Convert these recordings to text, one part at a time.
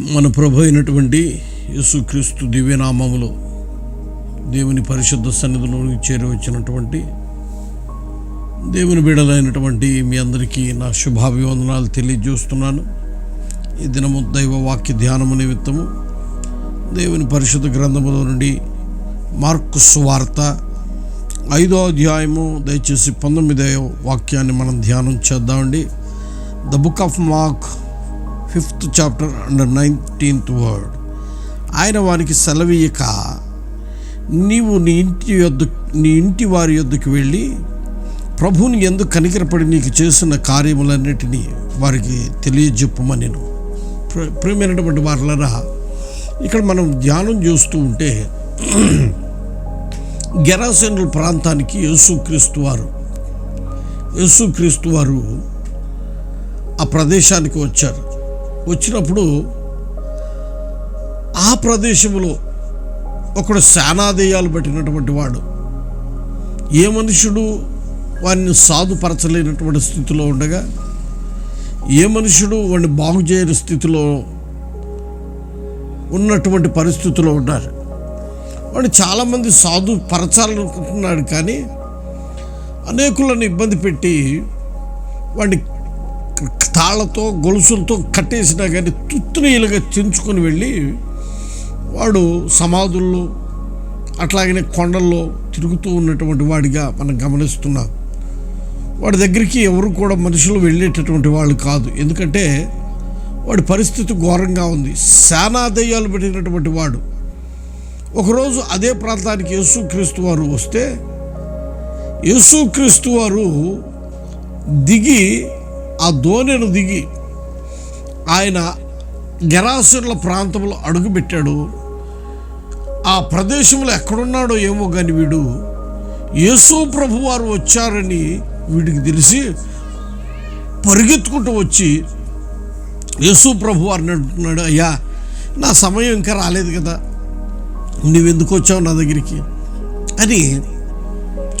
మన ప్రభు అయినటువంటి యేసుక్రీస్తు దివ్యనామములో దేవుని పరిశుద్ధ సన్నిధిలోనికి చేరి వచ్చినటువంటి దేవుని బిడలైనటువంటి మీ అందరికీ నా శుభాభివందనాలు తెలియజేస్తున్నాను. ఈ దినము దైవ వాక్య ధ్యానము నిమిత్తము దేవుని పరిశుద్ధ గ్రంథములో నుండి మార్కు సువార్త ఐదో అధ్యాయము దయచేసి పంతొమ్మిదవ వాక్యాన్ని మనం ధ్యానం చేద్దామండి. The book of Mark fifth chapter under nineteenth word. ఆయన వారికి సెలవీయక నీవు నీ ఇంటి యొద్ద నీ ఇంటి వారి యొద్దకు వెళ్ళి ప్రభువుని ఎందుకు కనికరపడి నీకు చేసిన కార్యములన్నిటినీ వారికి తెలియజెప్పుమని నేను ప్ర- వారులరా ఇక్కడ మనం ధ్యానం చేస్తూ ఉంటే గెరాసేనుల ప్రాంతానికి యేసుక్రీస్తు వారు యేసుక్రీస్తు వారు ఆ ప్రదేశానికి వచ్చారు. వచ్చినప్పుడు ఆ ప్రదేశంలో ఒకడు శానాదేయాలు పెట్టినటువంటి వాడు. ఏ మనుషుడు వారిని సాధుపరచలేనటువంటి స్థితిలో ఉండగా ఏ మనుషుడు వాడిని బాగు చేయని స్థితిలో ఉన్నటువంటి పరిస్థితిలో ఉన్నారు. వాడు చాలామంది సాధు పరచాలనుకుంటున్నాడు కానీ అనేకులను ఇబ్బంది పెట్టి వాడిని తాళ్ళతో గొలుసులతో కట్టేసినా కానీ తుత్తునీలుగా చెంచుకొని వెళ్ళి వాడు సమాధుల్లో అట్లాగనే కొండల్లో తిరుగుతూ ఉన్నటువంటి వాడిగా మనం గమనిస్తున్నాం. వాడి దగ్గరికి ఎవరు కూడా మనుషులు వెళ్ళేటటువంటి వాళ్ళు కాదు. ఎందుకంటే వాడి పరిస్థితి ఘోరంగా ఉంది. శానాదయ్యాలు పెట్టినటువంటి వాడు. ఒకరోజు అదే ప్రాంతానికి యేసుక్రీస్తు వారు వస్తే యేసుక్రీస్తు వారు దిగి ఆ దోణెను దిగి ఆయన గెరాసుల ప్రాంతంలో అడుగుపెట్టాడు. ఆ ప్రదేశంలో ఎక్కడున్నాడో ఏమో కానీ వీడు యేసు ప్రభు వారు వచ్చారని వీడికి తెలిసి పరిగెత్తుకుంటూ వచ్చి యేసు ప్రభు వారిని అంటున్నాడు అయ్యా నా సమయం ఇంకా రాలేదు కదా నువ్వెందుకు వచ్చావు నా దగ్గరికి? అని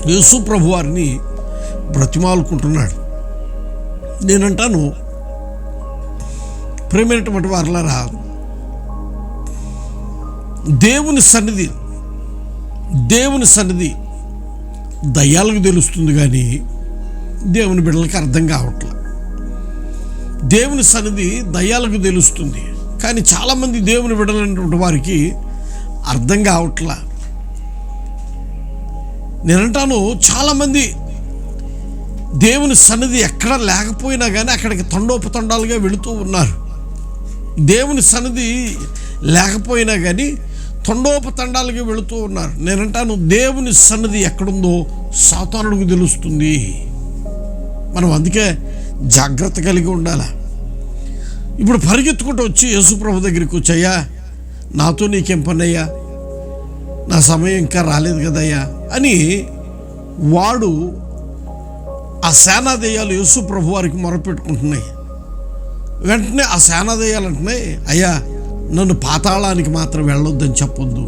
యేసు ప్రభు వారిని బ్రతిమాలుకుంటున్నాడు. నేనంటాను. ప్రేమైనటువంటి వారులరా దేవుని సన్నిధి దేవుని సన్నిధి దయ్యాలకు తెలుస్తుంది కానీ దేవుని బిడ్డలకి అర్థం కావట్లే. దేవుని సన్నిధి దయ్యాలకు తెలుస్తుంది కానీ చాలామంది దేవుని బిడ్డలైనటువంటి వారికి అర్థం కావట్లా. నేనంటాను చాలామంది దేవుని సన్నిధి ఎక్కడ లేకపోయినా కానీ అక్కడికి తండోపతండాలుగా వెళుతూ ఉన్నారు. దేవుని సన్నిధి లేకపోయినా కానీ తండోపతండాలుగా వెళుతూ ఉన్నారు. నేనంటాను దేవుని సన్నిధి ఎక్కడుందో సాతానుడికి తెలుస్తుంది. మనం అందుకే జాగ్రత్త కలిగి ఉండాలి. ఇప్పుడు పరిగెత్తుకుంటూ వచ్చి యేసుప్రభు దగ్గరికి వచ్చాయా నాతో నీకేం పని అయ్యా నా సమయం ఇంకా రాలేదు కదయ్యా? అని వాడు ఆ సేనాదయ్యాలు యేసు ప్రభు వారికి మొరపెట్టుకుంటున్నాయి. వెంటనే ఆ సేనాదయ్యాలు అంటున్నాయి అయ్యా నన్ను పాతాళానికి మాత్రం వెళ్ళొద్దని చెప్పొద్దు.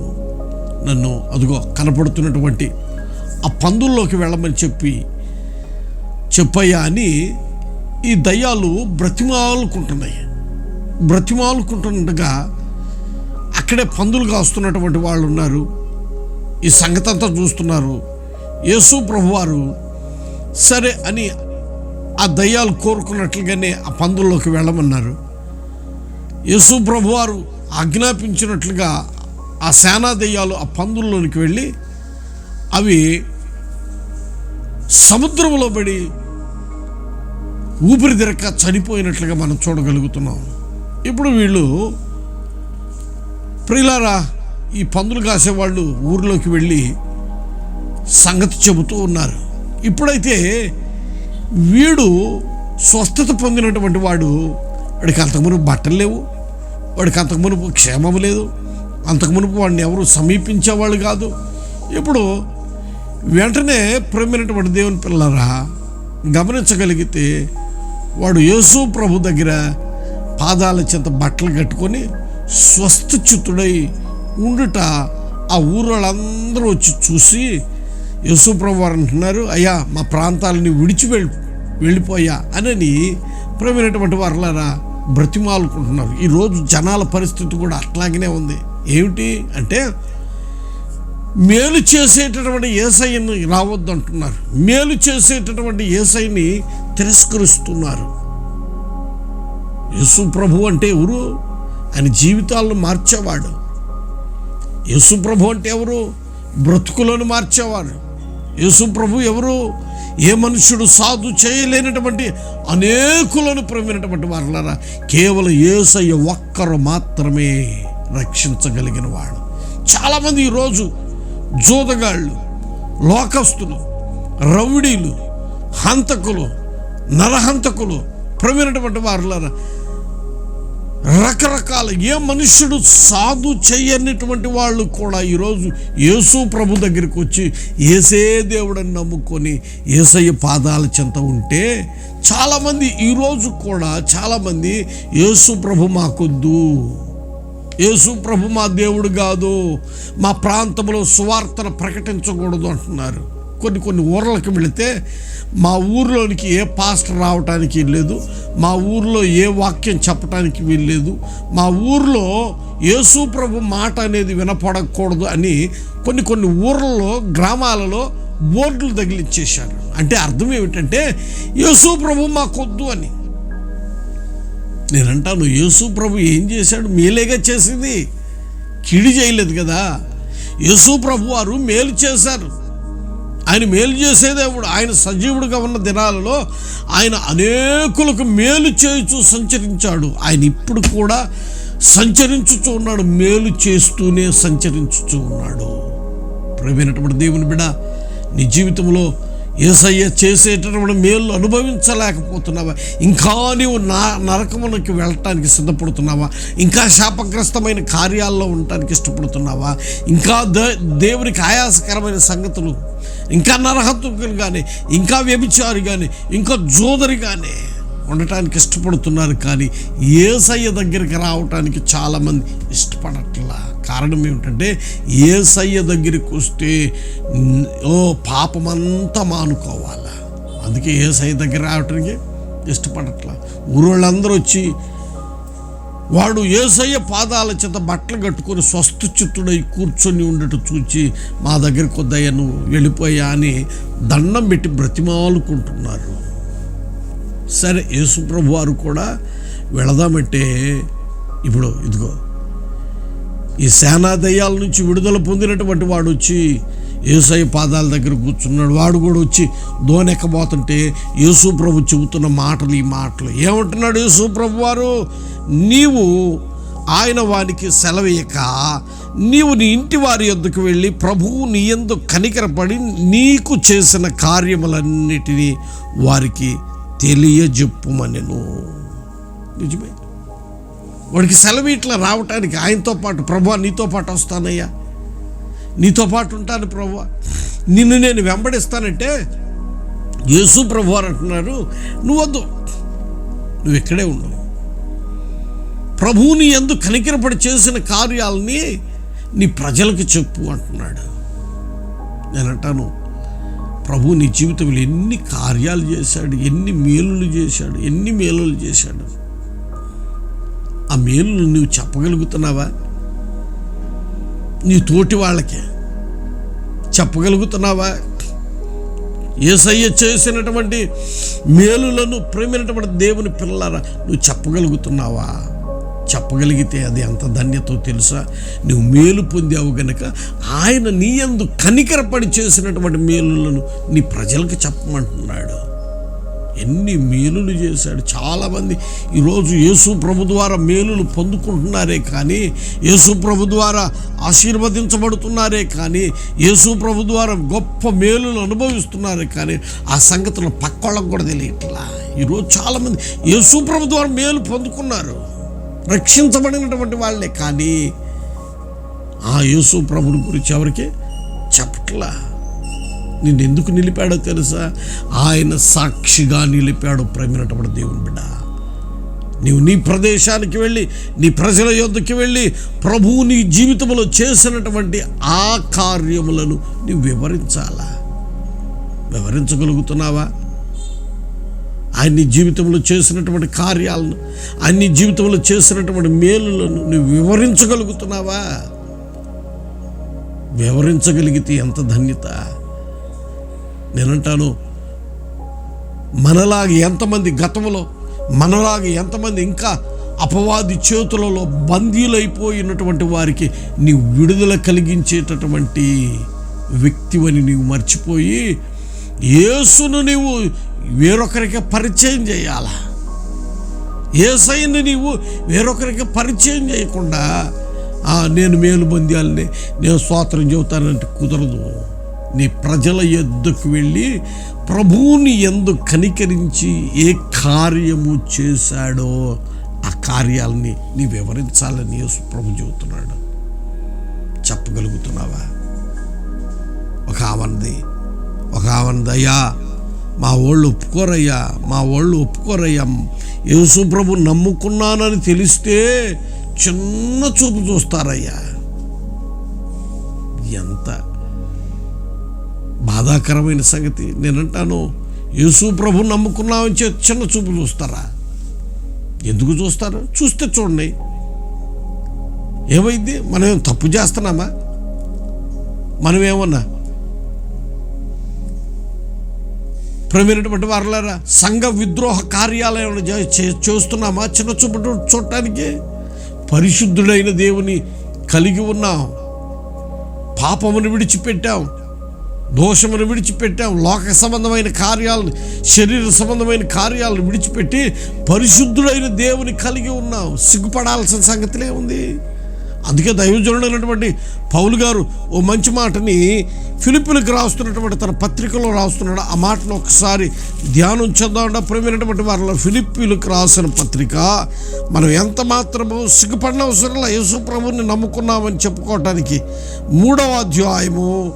నన్ను అదిగో కనపడుతున్నటువంటి ఆ పందుల్లోకి వెళ్ళమని చెప్పి చెప్పయ్యా అని ఈ దయ్యాలు బ్రతిమాలుకుంటున్నాయి. బ్రతిమాలుకుంటుండగా అక్కడే పందులు కాస్తున్నటువంటి వాళ్ళు ఉన్నారు ఈ సంగతంతా చూస్తున్నారు. యేసు ప్రభువారు సరే అని ఆ దయ్యాలు కోరుకున్నట్లుగానే ఆ పందుల్లోకి వెళ్ళమన్నారు. యేసు ప్రభువారు ఆజ్ఞాపించినట్లుగా ఆ సేనా దయ్యాలు ఆ పందుల్లోనికి వెళ్ళి అవి సముద్రంలో పడి ఊపిరి తిరక్క చనిపోయినట్లుగా మనం చూడగలుగుతున్నాం. ఇప్పుడు వీళ్ళు ప్రిలారా ఈ పందులు కాసేవాళ్ళు ఊర్లోకి వెళ్ళి సంగతి చెబుతూ ఉన్నారు. ఇప్పుడైతే వీడు స్వస్థత పొందినటువంటి వాడు వాడికి అంతకుమునుపు బట్టలు లేవు వాడికి అంతకుమునుపు క్షేమం లేదు అంతకుమునుపు వాడిని ఎవరు సమీపించేవాళ్ళు కాదు. ఇప్పుడు వెంటనే ప్రేమైనటువంటి దేవుని పిల్లరా గమనించగలిగితే వాడు యేసు ప్రభు దగ్గర పాదాల చెంత బట్టలు కట్టుకొని స్వస్థచిత్తుడై ఉండుట ఆ ఊరు వాళ్ళందరూ వచ్చి చూసి యేసుప్రభు వారు అంటున్నారు అయ్యా మా ప్రాంతాలని విడిచి వెళ్ళి వెళ్ళిపోయా అనని ప్రమైనటువంటి వారులారా బ్రతిమాలుకుంటున్నారు. ఈరోజు జనాల పరిస్థితి కూడా అట్లాగనే ఉంది. ఏమిటి అంటే మేలు చేసేటటువంటి ఏసైని రావద్దు అంటున్నారు మేలు చేసేటటువంటి ఏసైని తిరస్కరిస్తున్నారు. యేసు ప్రభు అంటే ఎవరు? ఆయన జీవితాలను మార్చేవాడు. యేసు ప్రభు అంటే ఎవరు? బ్రతుకులను మార్చేవాడు. యేసు ప్రభు ఎవరు? ఏ మనుష్యుడు సాధు చేయలేనటువంటి అనేకులను ప్రమినటువంటి వారులరా కేవలం ఏసయ్య ఒక్కరు మాత్రమే రక్షించగలిగిన వాడు. చాలామంది ఈరోజు జూదగాళ్ళు లోకస్తులు రౌడీలు హంతకులు నరహంతకులు ప్రమినటువంటి వారులరా రకరకాల ఏ మనుష్యుడు సాధు చేయనటువంటి వాళ్ళు కూడా ఈరోజు యేసు ప్రభు దగ్గరికి వచ్చి ఏసే దేవుడని నమ్ముకొని ఏసయ్య పాదాల చెంత ఉంటే చాలామంది ఈరోజు కూడా చాలామంది యేసు ప్రభు మాకొద్దు. యేసు ప్రభు మా దేవుడు కాదు. మా ప్రాంతంలో సువార్తను ప్రకటించకూడదు అంటున్నారు. కొన్ని కొన్ని ఊర్లకు వెళితే మా ఊర్లోనికి ఏ పాస్టర్ రావటానికి లేదు మా ఊర్లో ఏ వాక్యం చెప్పడానికి వీల్లేదు మా ఊర్లో యేసు ప్రభు మాట అనేది వినపడకూడదు అని కొన్ని కొన్ని ఊర్లలో గ్రామాలలో బోర్డులు తగిలించేశారు అంటే అర్థం ఏమిటంటే యేసు ప్రభు మాకొద్దు అని. నేనంటాను యేసు ప్రభు ఏం చేశాడు? మేలేగా చేసింది? కిడి చేయలేదు కదా. యేసు ప్రభు వారు మేలు చేశారు. ఆయన మేలు చేసేదేవుడు ఆయన సజీవుడిగా ఉన్న దినాలలో ఆయన అనేకులకు మేలు చేయుచు సంచరించాడు. ఆయన ఇప్పుడు కూడా సంచరించుచూ ఉన్నాడు మేలు చేస్తూనే సంచరించుచూ ఉన్నాడు. ప్రవీణటువంటి దేవుని బిడ నీ జీవితంలో ఏసయ్య చేసేటటువంటి మేలు అనుభవించలేకపోతున్నావా? ఇంకా నీవు నా నరకమునకి వెళ్ళటానికి సిద్ధపడుతున్నావా? ఇంకా శాపగ్రస్తమైన కార్యాల్లో ఉండటానికి ఇష్టపడుతున్నావా? ఇంకా దే దేవునికి ఆయాసకరమైన సంగతులు ఇంకా నరహత్తుకులు కానీ ఇంకా వ్యభిచారి కానీ ఇంకా జోదరి కానీ ఉండటానికి ఇష్టపడుతున్నారు కానీ ఏసయ్య దగ్గరికి రావటానికి చాలామంది ఇష్టపడట్లా. కారణం ఏమిటంటే ఏసయ్య దగ్గరికి వస్తే ఓ పాపమంతా మానుకోవాలా. అందుకే ఏసయ్య దగ్గర రావటానికి ఇష్టపడట్లా. ఊరోళ్ళందరూ వచ్చి వాడు ఏసయ్య పాదాల చేత బట్టలు కట్టుకొని స్వస్థ చిత్తుడై కూర్చొని ఉండట చూచి మా దగ్గర కొద్దయ్య నువ్వు వెళ్ళిపోయా అని దండం పెట్టి బ్రతిమాలుకుంటున్నారు. సరే యేసుప్రభు వారు కూడా వెళదామంటే ఇప్పుడు ఇదిగో ఈ సేనా దయ్యాల నుంచి విడుదల పొందినటువంటి వాడు వచ్చి ఏసై పాదాల దగ్గర కూర్చున్నాడు. వాడు కూడా వచ్చి దోనెక్కబోతుంటే యేసు ప్రభు చెబుతున్న మాటలు ఈ మాటలు. ఏమంటున్నాడు యేసు ప్రభు వారు? నీవు ఆయన వానికి సెలవేయక నీవు నీ ఇంటి వారి యొద్దకు వెళ్ళి ప్రభువు నీ ఎందు కనికరపడి నీకు చేసిన కార్యములన్నిటినీ వారికి తెలియజెప్పుమనెను. నిజమే? వాడికి సెలవు ఇట్లా రావటానికి ఆయనతో పాటు ప్రభు నీతో పాటు వస్తానయ్యా. నీతో పాటు ఉంటాను ప్రభు నిన్ను నేను వెంబడిస్తానంటే యేసు ప్రభు అని అంటున్నారు నువ్వు వద్దు నువ్వు ఇక్కడే ఉండవు ప్రభువుని ఎందు కనికరపడి చేసిన కార్యాలని నీ ప్రజలకు చెప్పు అంటున్నాడు. నేను అంటాను ప్రభు నీ జీవితంలో ఎన్ని కార్యాలు చేశాడు ఎన్ని మేలులు చేశాడు ఎన్ని మేలులు చేశాడు. ఆ మేలును నువ్వు చెప్పగలుగుతున్నావా? నీ తోటి వాళ్ళకి చెప్పగలుగుతున్నావా? ఏసయ్య చేసినటువంటి మేలులను ప్రేమైనటువంటి దేవుని పిల్లలారా నువ్వు చెప్పగలుగుతున్నావా? చెప్పగలిగితే అది ఎంత ధన్యతో తెలుసా? నువ్వు మేలు పొందావు గనక ఆయన నీ ఎందు కనికరపడి చేసినటువంటి మేలులను నీ ప్రజలకు చెప్పమంటున్నాడు. ఎన్ని మేలులు చేశాడు. చాలామంది ఈరోజు యేసు ప్రభు ద్వారా మేలులు పొందుకుంటున్నారే కానీ యేసు ప్రభు ద్వారా ఆశీర్వదించబడుతున్నారే కానీ యేసు ప్రభు ద్వారా గొప్ప మేలులు అనుభవిస్తున్నారే కానీ ఆ సంగతులు పక్కోళ్ళకు కూడా తెలియట్లా. ఈరోజు చాలామంది యేసు ప్రభు ద్వారా మేలు పొందుకున్నారు. రక్షించబడినటువంటి వాళ్ళే కానీ ఆ యేసు ప్రభుని గురించి ఎవరికి చెప్పట్లా? నిన్ను ఎందుకు నిలిపాడో తెలుసా? ఆయన సాక్షిగా నిలిపాడు ప్రేమినటువంటి దేవుని బిడ్డ. నీవు నీ ప్రదేశానికి వెళ్ళి నీ ప్రజల యొద్దకి వెళ్ళి ప్రభువు నీ జీవితంలో చేసినటువంటి ఆ కార్యములను నీవు వివరించాలా? వివరించగలుగుతున్నావా? ఆయన నీ జీవితంలో చేసినటువంటి కార్యాలను ఆయన నీ జీవితంలో చేసినటువంటి మేలులను నువ్వు వివరించగలుగుతున్నావా? వివరించగలిగితే ఎంత ధన్యత? నేనంటాను మనలాగా ఎంతమంది గతంలో మనలాగా ఎంతమంది ఇంకా అపవాది చేతులలో బందీలైపోయినటువంటి వారికి నీ విడుదల కలిగించేటటువంటి వ్యక్తివని నీవు మర్చిపోయి యేసును నీవు వేరొకరికి పరిచయం చేయాలా? ఏసైని నీవు వేరొకరికి పరిచయం చేయకుండా నేను మేలు పొందాలని నేను స్వాతంత్రం చెబుతానంటే కుదరదు. నీ ప్రజల ఎద్దుకు వెళ్ళి ప్రభువుని ఎందు కనికరించి ఏ కార్యము చేశాడో ఆ కార్యాలని నీ వివరించాలని యేసు ప్రభు చెబుతున్నాడు. చెప్పగలుగుతున్నావా? ఒక ఆవంది ఒక ఆవన్నది అయ్యా మా వాళ్ళు ఒప్పుకోరయ్యా మా వాళ్ళు ఒప్పుకోరయ్యా. యేసు ప్రభు నమ్ముకున్నానని తెలిస్తే చిన్న చూపు చూస్తారయ్యా. ఎంత బాధాకరమైన సంగతి. నేనంటాను యేసు ప్రభు నమ్ముకున్నామని చెప్పి చిన్న చూపు చూస్తారా? ఎందుకు చూస్తారు? చూస్తే చూడండి. ఏమైంది? మనం ఏం తప్పు చేస్తున్నామా? మనం ఏమన్నా ప్రవీణటువంటి వారులారా సంఘ విద్రోహ కార్యాలయం చేస్తున్నామా? చిన్న చూపు చూడటానికి పరిశుద్ధుడైన దేవుని కలిగి ఉన్నాం. పాపమును విడిచిపెట్టాం. దోషమును విడిచిపెట్టాం లోక సంబంధమైన కార్యాలను శరీర సంబంధమైన కార్యాలను విడిచిపెట్టి పరిశుద్ధుడైన దేవుని కలిగి ఉన్నాం సిగ్గుపడాల్సిన సంగతిలే ఉంది. అందుకే దైవజనుడైనటువంటి పౌలు గారు ఓ మంచి మాటని ఫిలిపిలకు రాస్తున్నటువంటి తన పత్రికలో రాస్తున్నాడు. ఆ మాటను ఒకసారి ధ్యానం చేద్దాం ప్రేమైనటువంటి వారిలో ఫిలిప్పీలకు రాసిన పత్రిక మనం ఎంత మాత్రము సిగ్గుపడిన అవసరంలో యేసు ప్రభుని నమ్ముకున్నామని చెప్పుకోవటానికి మూడవ అధ్యాయము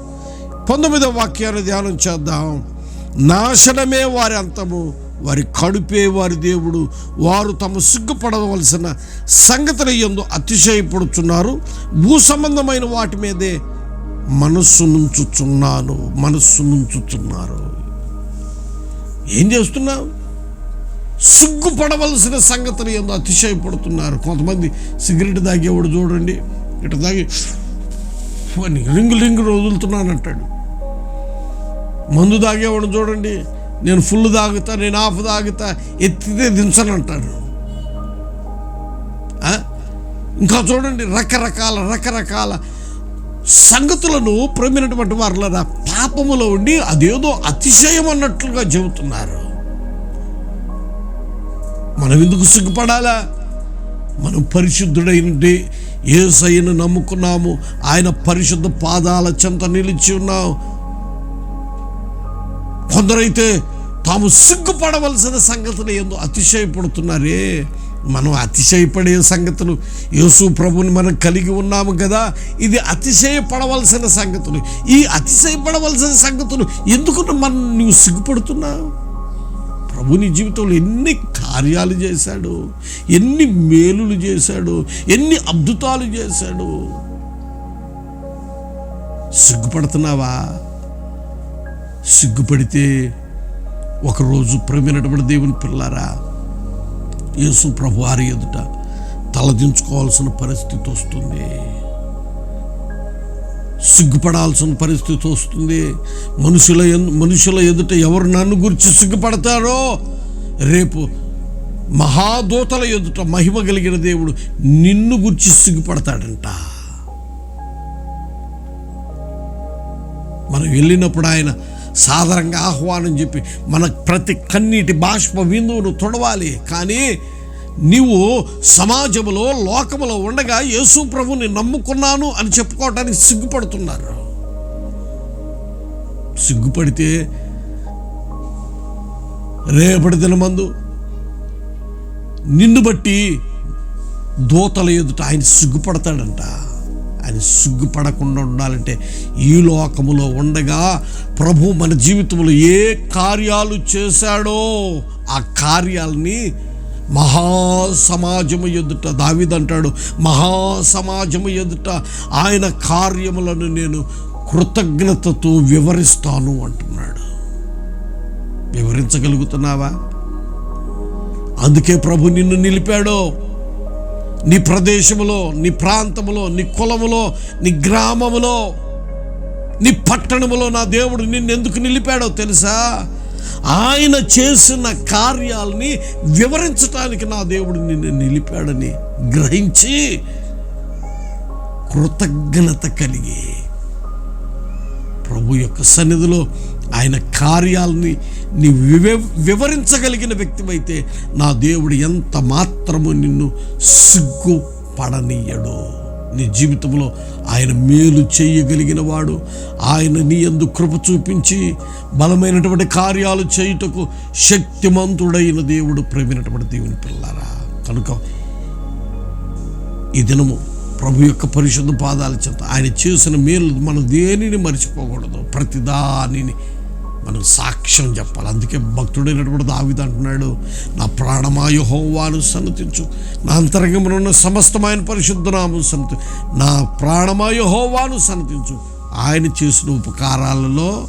పంతొమ్మిదవ వాక్యాన్ని ధ్యానం చేద్దాం. నాశనమే వారి అంతము వారి కడుపే వారి దేవుడు. వారు తమ సిగ్గుపడవలసిన సంగతుల ఎందు అతిశయపడుతున్నారు భూ సంబంధమైన వాటి మీదే మనస్సు నుంచుచున్నాను మనస్సు నుంచుచున్నారు. ఏం చేస్తున్నావు? సిగ్గుపడవలసిన సంగతులు ఎందు అతిశయపడుతున్నారు. కొంతమంది సిగరెట్ తాగేవాడు చూడండి ఇటు తాగి రింగు రింగు వదులుతున్నానంటాడు మందు తాగేవాడు చూడండి. నేను ఫుల్ తాగుతా నేను ఆఫ్ తాగుతా ఎత్తితే దించను అంటాడు ఇంకా చూడండి రకరకాల రకరకాల సంగతులను ప్రమినటువంటి వారులరా పాపములో ఉండి అదేదో అతిశయం అన్నట్లుగా చెబుతున్నారు. మనం ఎందుకు సిగ్గుపడాలా? మనం పరిశుద్ధుడైన ఏసయ్యను నమ్ముకున్నాము. ఆయన పరిశుద్ధ పాదాల చెంత నిలిచి ఉన్నాం కొందరైతే తాము సిగ్గుపడవలసిన సంగతులు ఏందో అతిశయపడుతున్నారే. మనం అతిశయపడే సంగతులు యేసు ప్రభుని మనం కలిగి ఉన్నాము కదా. ఇది అతిశయపడవలసిన సంగతులు. ఈ అతిశయపడవలసిన సంగతులు ఎందుకు మనం నువ్వు సిగ్గుపడుతున్నావు? ప్రభు నీ జీవితంలో ఎన్ని కార్యాలు చేశాడు ఎన్ని మేలులు చేశాడు ఎన్ని అద్భుతాలు చేశాడు. సిగ్గుపడుతున్నావా? సిగ్గుపడితే ఒకరోజు ప్రేమైనటువంటి దేవుని పిల్లారా యేసు ప్రభు వారి ఎదుట తలదించుకోవాల్సిన పరిస్థితి వస్తుంది. సిగ్గుపడాల్సిన పరిస్థితి వస్తుంది. మనుషుల ఎన్- మనుషుల ఎదుట ఎవరు నన్ను గురించి సిగ్గుపడతారో రేపు మహాదూతల ఎదుట మహిమ కలిగిన దేవుడు నిన్ను గురించి సిగ్గుపడతాడంట. మనం వెళ్ళినప్పుడు ఆయన సాధారణంగా ఆహ్వానం చెప్పి మన ప్రతి కన్నీటి బాష్ప బిందువును తొడవాలి. కానీ నీవు సమాజంలో లోకములో ఉండగా యేసు ప్రభుని నమ్ముకున్నాను అని చెప్పుకోవటానికి సిగ్గుపడుతున్నారు. సిగ్గుపడితే రేపటి దినమందు నిన్ను బట్టి దోతల ఎదుట ఆయన సిగ్గుపడతాడంట. ఆయన సిగ్గుపడకుండా ఉండాలంటే ఈ లోకములో ఉండగా ప్రభు మన జీవితంలో ఏ కార్యాలు చేశాడో ఆ కార్యాలని మహాసమాజము ఎదుట దావిదంటాడు మహాసమాజము ఎదుట ఆయన కార్యములను నేను కృతజ్ఞతతో వివరిస్తాను అంటున్నాడు. వివరించగలుగుతున్నావా? అందుకే ప్రభు నిన్ను నిలిపాడో. నీ ప్రదేశములో నీ ప్రాంతములో నీ కులములో నీ గ్రామములో నీ పట్టణములో నా దేవుడు నిన్ను ఎందుకు నిలిపాడో తెలుసా? ఆయన చేసిన కార్యాలని వివరించటానికి నా దేవుడు నిన్ను నిలిపాడని గ్రహించి కృతజ్ఞత కలిగి ప్రభు యొక్క సన్నిధిలో ఆయన కార్యాలని నీ వివ వివరించగలిగిన వ్యక్తివైతే నా దేవుడు ఎంత మాత్రము నిన్ను సిగ్గుపడనీయడు. నీ జీవితంలో ఆయన మేలు చేయగలిగిన వాడు ఆయన నీ ఎందు కృప చూపించి బలమైనటువంటి కార్యాలు చేయుటకు శక్తిమంతుడైన దేవుడు ప్రేమైనటువంటి దేవుని పిల్లారా కనుక ఈ దినము ప్రభు యొక్క పరిశుద్ధ పాదాల చెంత ఆయన చేసిన మేలు మనం దేనిని మర్చిపోకూడదు. ప్రతిదానిని మనం సాక్ష్యం చెప్పాలి. అందుకే భక్తుడైనటువంటి దావిది అంటున్నాడు నా ప్రాణమాయు హోవాను సన్నతించు. నా అంతరంగంలో ఉన్న సమస్తమైన పరిశుద్ధనామం సన్నతి నా ప్రాణమాయు హోవాను సన్నతించు. ఆయన చేసిన ఉపకారాలలో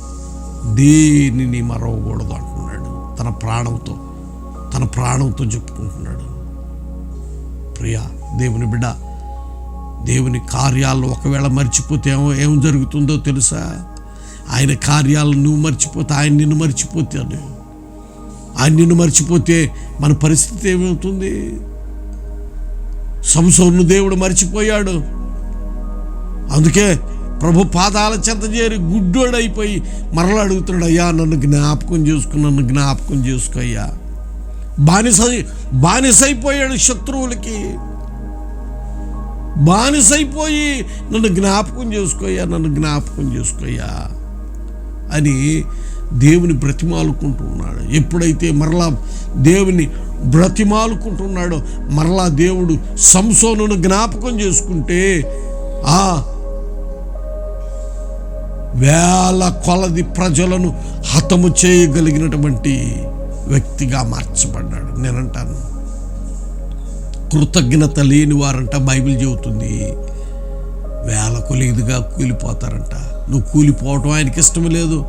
దేనిని మరవకూడదు అంటున్నాడు. తన ప్రాణంతో తన ప్రాణంతో చెప్పుకుంటున్నాడు. ప్రియా దేవుని బిడ్డ దేవుని కార్యాలను ఒకవేళ మర్చిపోతే ఏమో ఏం జరుగుతుందో తెలుసా? ఆయన కార్యాలను నువ్వు మర్చిపోతే ఆయన నిన్ను మర్చిపోతాడు ఆయన నిన్ను మర్చిపోతే మన పరిస్థితి ఏమవుతుంది? సంసోను దేవుడు మర్చిపోయాడు. అందుకే ప్రభు పాదాల చెంత చేరి గుడ్డోడైపోయి మరలా అడుగుతున్నాడు అయ్యా నన్ను జ్ఞాపకం చేసుకుని నన్ను జ్ఞాపకం చేసుకోయ్యా బానిస బానిసైపోయాడు శత్రువులకి. బానిసైపోయి నన్ను జ్ఞాపకం చేసుకోయ్యా నన్ను జ్ఞాపకం చేసుకోయ్యా అని దేవుని బ్రతిమాలుకుంటున్నాడు ఎప్పుడైతే మరలా దేవుని బ్రతిమాలుకుంటున్నాడో మరలా దేవుడు సంసోనును జ్ఞాపకం చేసుకుంటే ఆ వేల కొలది ప్రజలను హతము చేయగలిగినటువంటి వ్యక్తిగా మార్చబడ్డాడు. నేనంటాను కృతజ్ఞత లేని వారంట బైబిల్ చెబుతుంది. వేల కొలిదిగా కూలిపోతారంట. నువ్వు కూలిపోవటం ఆయనకి ఇష్టం లేదు.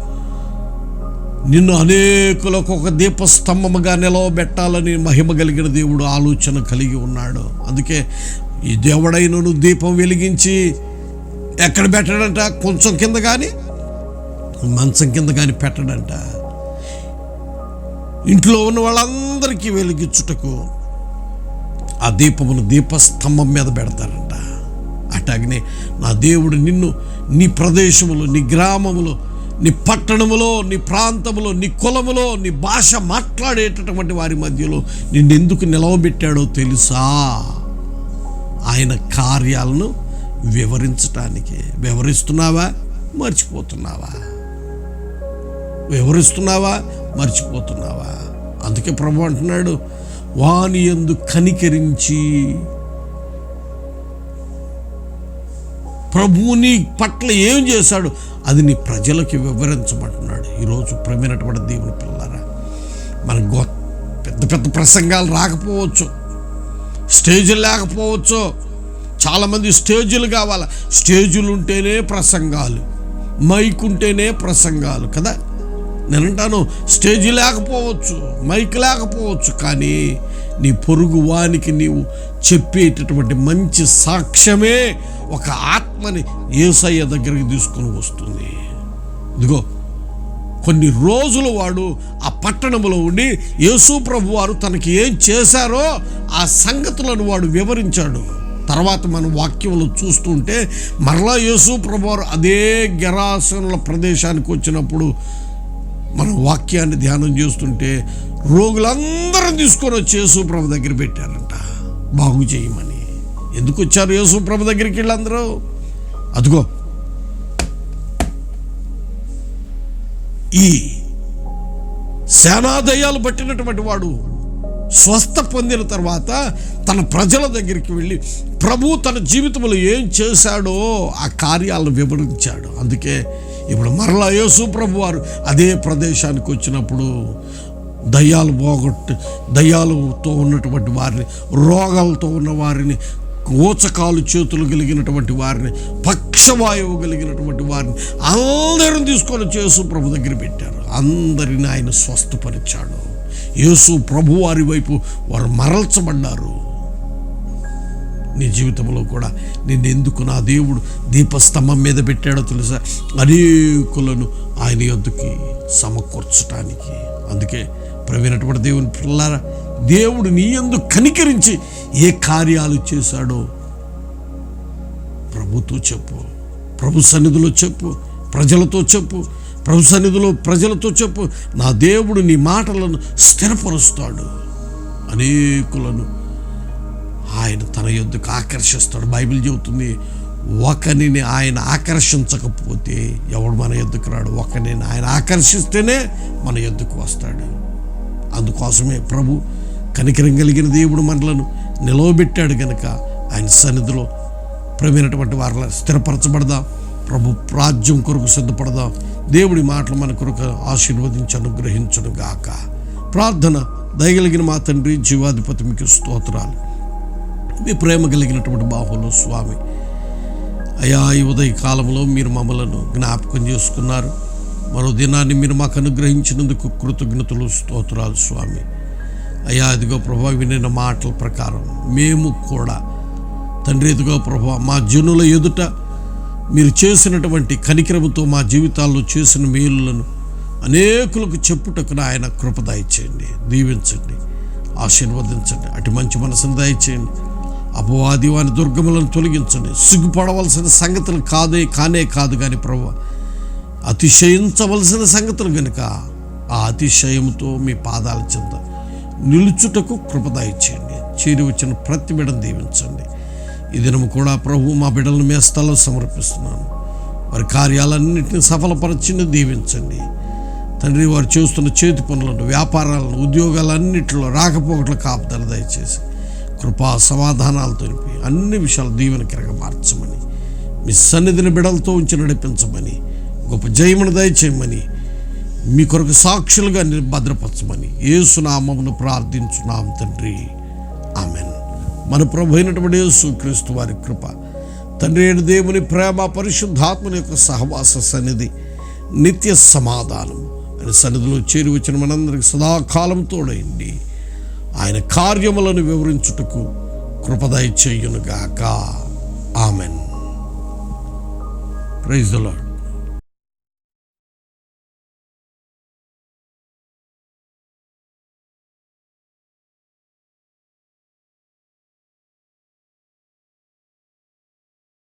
నిన్ను అనేకులకు ఒక దీపస్తంభముగా నిలవబెట్టాలని మహిమ కలిగిన దేవుడు ఆలోచన కలిగి ఉన్నాడు. అందుకే ఈ దేవుడైనను దీపం వెలిగించి ఎక్కడ పెట్టడంట? కొంచెం కింద కానీ మంచం కింద కానీ పెట్టడంట. ఇంట్లో ఉన్న వాళ్ళందరికీ వెలిగించుటకు ఆ దీపమును దీపస్తంభం మీద పెడతారంట. అట్లాగనే నా దేవుడు నిన్ను నీ ప్రదేశములో నీ గ్రామములో నీ పట్టణములో నీ ప్రాంతములో నీ కులములో నీ భాష మాట్లాడేటటువంటి వారి మధ్యలో నిన్ను ఎందుకు నిలవబెట్టాడో తెలుసా? ఆయన కార్యాలను వివరించటానికి. వివరిస్తున్నావా? మర్చిపోతున్నావా? వివరిస్తున్నావా? మర్చిపోతున్నావా? అందుకే ప్రభు అంటున్నాడు వాని ఎందు కనికరించి ప్రభువుని పట్ల ఏం చేశాడు? అది నీ ప్రజలకి వివరించమంటున్నాడు ఈరోజు ప్రమినటువంటి దేవుని పిల్లరా మన గొ పెద్ద పెద్ద ప్రసంగాలు రాకపోవచ్చు. స్టేజీలు లేకపోవచ్చు. చాలామంది స్టేజీలు కావాలి? స్టేజీలు ఉంటేనే ప్రసంగాలు. మైక్ ఉంటేనే ప్రసంగాలు కదా? నేనంటాను స్టేజ్ లేకపోవచ్చు మైక్ లేకపోవచ్చు కానీ నీ పొరుగు వానికి నీవు చెప్పేటటువంటి మంచి సాక్ష్యమే ఒక ఆత్మని ఏసయ్య దగ్గరికి తీసుకొని వస్తుంది. ఇదిగో కొన్ని రోజులు వాడు ఆ పట్టణంలో ఉండి యేసు ప్రభు వారు తనకి ఏం చేశారో ఆ సంగతులను వాడు వివరించాడు. తర్వాత మనం వాక్యంలో చూస్తుంటే మరలా యేసు ప్రభు వారు అదే గెరాసనుల ప్రదేశానికి వచ్చినప్పుడు మనం వాక్యాన్ని ధ్యానం చేస్తుంటే రోగులందరం తీసుకొని వచ్చి యేసుప్రభు దగ్గర పెట్టారంట. బాగు చేయమని. ఎందుకు వచ్చారు యేసుప్రభు దగ్గరికి వీళ్ళందరూ? అదిగో. ఈ సేనాదయాలు పట్టినటువంటి వాడు స్వస్థ పొందిన తర్వాత తన ప్రజల దగ్గరికి వెళ్ళి ప్రభు తన జీవితంలో ఏం చేశాడో ఆ కార్యాలను వివరించాడు. అందుకే ఇప్పుడు మరలా యేసు ప్రభు వారు అదే ప్రదేశానికి వచ్చినప్పుడు దయ్యాలు పోగొట్టి దయ్యాలతో ఉన్నటువంటి వారిని రోగాలతో ఉన్న వారిని ఊచకాలు చేతులు కలిగినటువంటి వారిని పక్షవాయువు కలిగినటువంటి వారిని అందరిని తీసుకొని యేసు ప్రభు దగ్గర పెట్టారు. అందరిని ఆయన స్వస్థపరిచాడు. యేసు ప్రభు వారి వైపు వారు మరల్చబడ్డారు. నీ జీవితంలో కూడా నిన్ను ఎందుకు నా దేవుడు దీపస్తంభం మీద పెట్టాడో తెలుసా? అనేకులను ఆయన యొద్దకి సమకూర్చటానికి. అందుకే ప్రవీణటువంటి దేవుని పిల్లారా దేవుడు నీ యందు కనికరించి ఏ కార్యాలు చేశాడో ప్రభుతో చెప్పు ప్రభు సన్నిధిలో చెప్పు ప్రజలతో చెప్పు ప్రభు సన్నిధిలో ప్రజలతో చెప్పు. నా దేవుడు నీ మాటలను స్థిరపరుస్తాడు. అనేకులను ఆయన తన యొద్దకు ఆకర్షిస్తాడు. బైబిల్ చెబుతుంది ఒకరిని ఆయన ఆకర్షించకపోతే ఎవడు మన ఎద్దుకు రాడు? ఒకరిని ఆయన ఆకర్షిస్తేనే మన ఎద్దుకు వస్తాడు. అందుకోసమే ప్రభు కనికరం కలిగిన దేవుడు మనలను నిలవబెట్టాడు గనక ఆయన సన్నిధిలో ప్రవీణటువంటి వారిలో స్థిరపరచబడదాం. ప్రభు రాజ్యం కొరకు సిద్ధపడదాం. దేవుడి మాటలు మన కొరకు ఆశీర్వదించి అనుగ్రహించను గాక ప్రార్థన దయగలిగిన మా తండ్రి జీవాధిపతి మీకు స్తోత్రాలు. మీ ప్రేమ కలిగినటువంటి బాహులు స్వామి. అయా ఈ ఉదయ కాలంలో మీరు మమ్మలను జ్ఞాపకం చేసుకున్నారు. మరో దినాన్ని మీరు మాకు అనుగ్రహించినందుకు కృతజ్ఞతలు స్తోత్రాలు స్వామి. అయ్యా ఇదిగో ప్రభా వినిన మాటల ప్రకారం మేము కూడా తండ్రి ఇదిగో ప్రభా మా జనుల ఎదుట మీరు చేసినటువంటి కనికరముతో మా జీవితాల్లో చేసిన మేలులను అనేకులకు చెప్పుటకు ఆయన కృప దయచేయండి దీవించండి ఆశీర్వదించండి అటు మంచి మనసును దయచేయండి. అపవాది వాని దుర్గములను తొలగించండి. సిగ్గుపడవలసిన సంగతులు కాదే కానే కాదు కానీ ప్రభు అతిశయించవలసిన సంగతులు కనుక ఆ అతిశయంతో మీ పాదాల చెంత నిలుచుటకు కృపదాయి చేయండి. చేరి వచ్చిన ప్రతి బిడను దీవించండి. ఈ దినము కూడా ప్రభు మా బిడ్డలను మీ స్థలం సమర్పిస్తున్నాను. వారి కార్యాలన్నింటినీ సఫలపరచింది దీవించండి. తండ్రి వారు చేస్తున్న చేతి పనులను వ్యాపారాలను ఉద్యోగాలన్నింటిలో రాకపోకట్లు కాపుదల దయచేసి కృపా సమాధానాలు తెలిపి అన్ని విషయాలు దీవెనకరగా మార్చమని మీ సన్నిధిని బిడలతో ఉంచి నడిపించమని గొప్ప జయమును దయచేయమని మీ కొరకు సాక్షులుగా భద్రపరచమని ఏసునామమును ప్రార్థించున్నాం తండ్రి. ఆమెన్. మన ప్రభు అయినటువంటి యేసు క్రీస్తు వారి కృప తండ్రి అయిన దేవుని ప్రేమ పరిశుద్ధాత్మని యొక్క సహవాస సన్నిధి నిత్య సమాధానం. అని సన్నిధిలో చేరి వచ్చిన మనందరికి సదాకాలం తోడైంది ఆయన కార్యములను వివరించుటకు కృపదయ చేయునుగాక. ఆమెన్. Praise lord